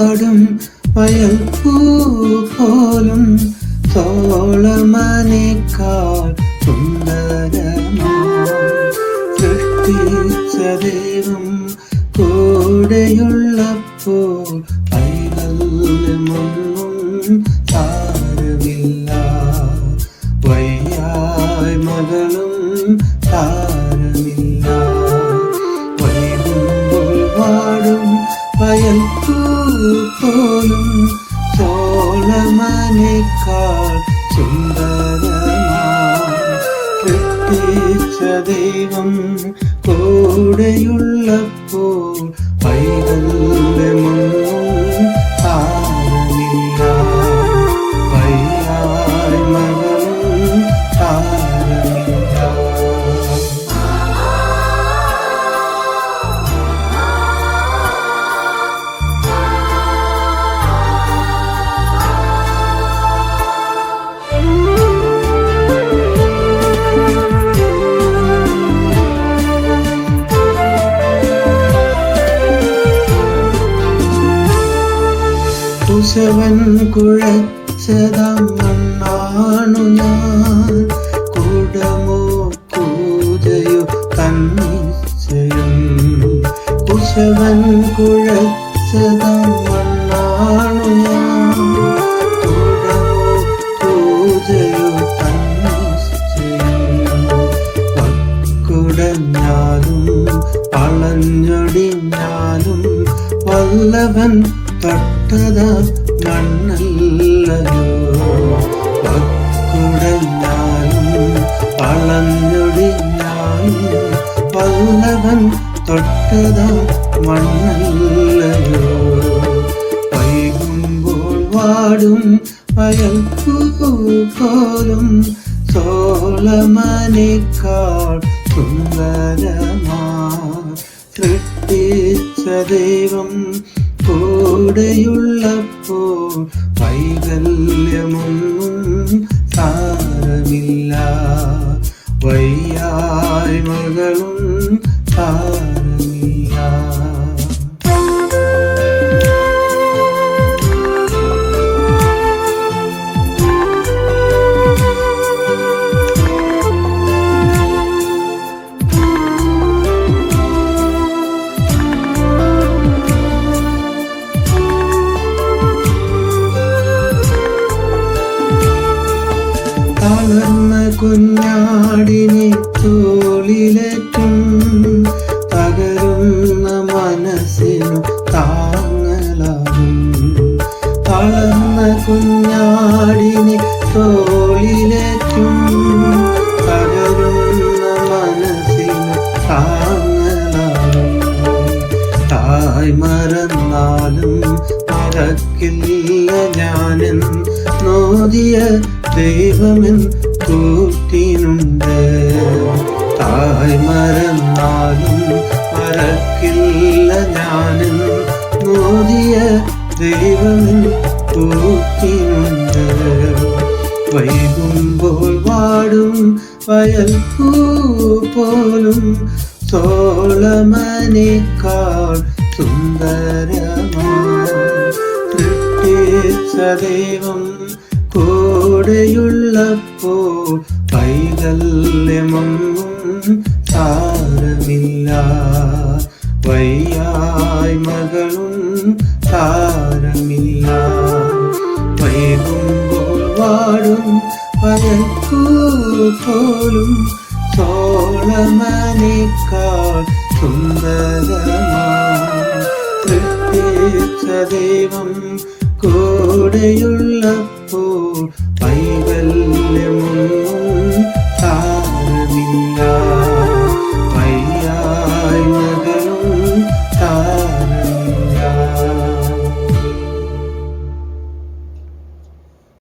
വാടും വയൽ പൂ പോലും സോളമനേക്കാൾ സൃഷ്ടിച്ച ദൈവം കൂടെയുള്ളപ്പോൾ വൈകല്യമൊന്നും പോലും സോളമനേക്കാൾ സൃഷ്ടിച്ച ദൈവം കൂടെയുള്ളപ്പോൾ കുശവൻ കുഴ മണ്ണാണു ഞാൻ. കൂടമോ കൂതയോ തന്നിച്ചയും കുശവൻ കുഴ മണ്ണാണു ഞാൻ. കൂടമോ കൂതയോ വല്ലവൻ തൊട്ടത മണ്ണല്ലയോ വക്കുടഞ്ഞാലും വളഞ്ഞൊടിഞ്ഞാലും വല്ലവൻ തൊട്ടത മണ്ണല്ലയോ വൈകുമ്പോൾ വാടും വയൽ പൂ പോലും സോളമനേക്കാൾ സുന്ദരമാ സൃഷ്ടിച്ച ദൈവം കൂടെയുള്ളപ്പോൾ വൈകല്യമൊന്നും സാരമില്ല. വയ്യായ്മകളും സാരമില്ല തളർന്ന കുഞ്ഞാടിനെ തോളിലേറ്റും തകരുന്ന മനസ്സിനു താങ്ങലാകും. തളർന്ന കുഞ്ഞാടിനെ തോളിലേറ്റും തകരുന്ന മനസ്സിനു താങ്ങലാകും. തായ് മറന്നാലും മറക്കില്ല ഞാനെൻ നോദിയ ദൈവമെൻ കൂട്ടിനുണ്ട് തായ് മറന്നാലും മറക്കില്ല ഞാനും. മോദിയ ദൈവം കൂട്ടിനുണ്ട് വൈകുമ്പോൾ വാടും വയൽ പൂ പോലും. സോളമനേക്കാൾ സുന്ദരമാ സൃഷ്ടിച്ച ദൈവം കൂടെയുള്ളപ്പോൾ വൈകല്യമൊന്നും സാരമില്ല. വയ്യായ്മകളും സാരമില്ല. വൈകുമ്പോൾ വാടും വയൽക്കൂ പോലും സോളമനേക്കാൾ സുന്ദരമാ. ദൈവം കൂടെയുള്ളപ്പോൾ കൈവല്യമും